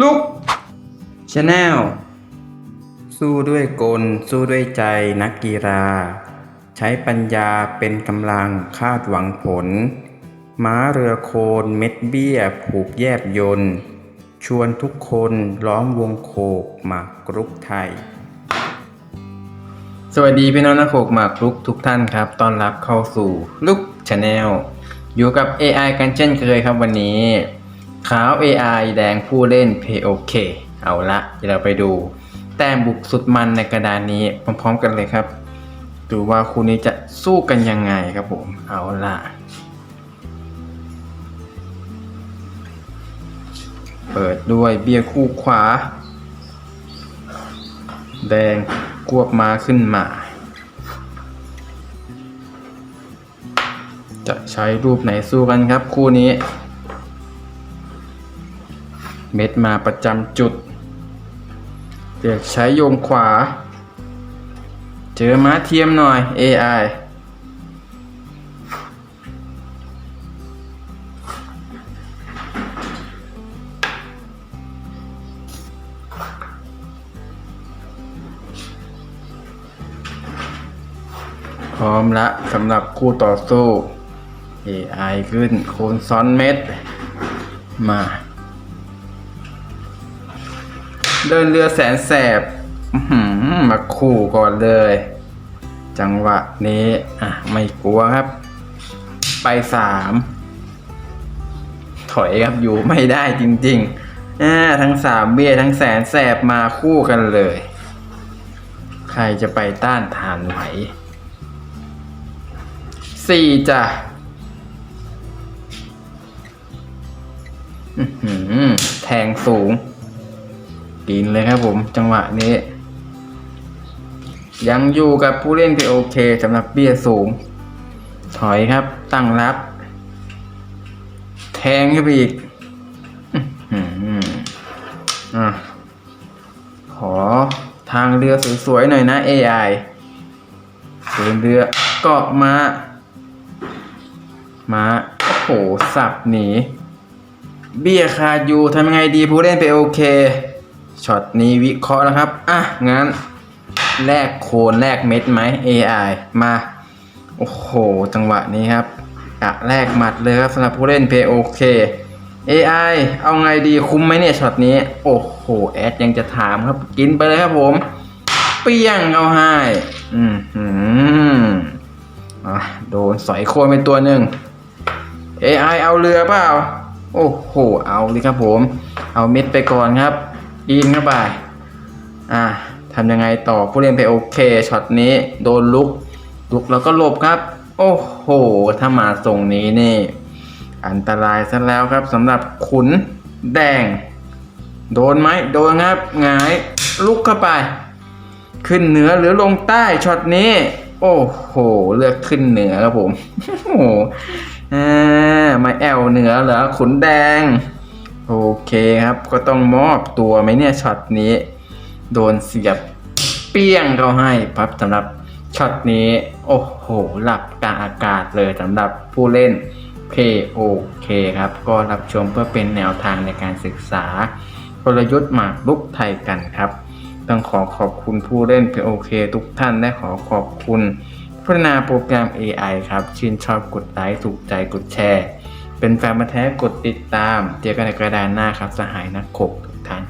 ลุกชาแนลสู้ด้วยกล สู้ด้วยใจนักกีฬา ใช้ปัญญาเป็นกำลังคาดหวังผล ม้าเรือโคนเม็ดเบี้ย ผูกแยบยนต์ชวนทุกคนล้อมวงโคกหมากกรุกไทย สวัสดีพี่น้องนักโขกหมากรุกทุกท่านครับต้อนรับเข้าสู่ลุกชาแนลอยู่กับ AI กันเช่นเคยครับวันนี้ ขาว AI แดงผู้เล่น POK เอาละเดี๋ยวเราไปดู แต้มบุกสุดมันในกระดานนี้พร้อมๆกันเลยครับ ดูว่าคู่นี้จะสู้กันยังไงครับผม เอาละเปิดด้วยเบียร์คู่ขวา แดงกวบมาขึ้นมา จะใช้รูปไหนสู้กันครับคู่นี้ เม็ดมาประจำจุดเดี๋ยวใช้โยงขวา เจอม้าเทียมหน่อย AI พร้อมละสำหรับคู่ต่อสู้ AI ขึ้น โคนซ้อนเม็ด มา เดินเรือแสนแสบมาคู่ก่อนเลย จังหวะนี้ อะ ไม่กลัวครับ ไปสามถอยครับอยู่ไม่ได้จริงๆอ่าทั้งสามเบี้ยทั้งแสนแสบมาคู่กันเลย ใครจะไปต้านทานไหวสี่จ้ะอื้อหือแทงสูง กินเลยครับผมจังหวะนี้ ยังอยู่กับผู้เล่นที่โอเคสำหรับเบี้ยสูง ถอยครับตั้งรับ แทงขึ้นไปอีกออขอทางเรือสวยๆหน่อยนะ AI เดินเรือเกาะมามาโอ้โห สับหนี เบี้ยคาอยู่ทำยังไงดีผู้เล่นไปโอเค ช็อตนี้วิเคราะห์แล้วครับ อะ งั้นแลกโคนแลกเม็ดไหม AI มา โอ้โห จังหวะนี้ครับอะแลกหมัดเลยครับสำหรับผู้เล่น p o k AI เอาไงดีคุ้มไหมเนี่ยช็อตนี้ โอ้โห แอดยังจะถามครับ กินไปเลยครับผม เปี้ยงเอาให้อืมหืมอะ โดนสอยโคนไปตัวหนึ่ง AI เอาเรือเปล่า โอ้โห เอาเลยครับผม เอาเม็ดไปก่อนครับ อินเข้าไป อะทำยังไงต่อผู้เล่นไปโอเคช็อตนี้โดนลุก ลุกแล้วก็หลบครับ โอ้โห ถ้ามาทรงนี้นี่ อันตรายซะแล้วครับสำหรับขุนแดง โดนไหมโดนครับหงายลุกเข้าไป ขึ้นเหนือหรือลงใต้ช็อตนี้ โอ้โห เลือกขึ้นเหนือครับผม โอ้โหอ่ามาแอลเหนือเหรอขุนแดง โอเคครับ ก็ต้องมอบตัวไหมเนี่ยช็อตนี้ โดนเสียบเปี้ยงเขาให้ครับสำหรับช็อตนี้ โอ้โห หลับกลางอากาศเลยสำหรับผู้เล่น POK ครับ ก็รับชมเพื่อเป็นแนวทางในการศึกษากลยุทธ์หมากรุกไทยกันครับ ต้องขอขอบคุณผู้เล่น POK ทุกท่านและขอขอบคุณพัฒนาโปรแกรม AI ครับ ชื่นชอบกดไลค์ถูกใจกดแชร์ เป็นแฟนมาแท้กดติดตาม เจอกันในกระดานหน้าครับ สหายนักขบทุกท่าน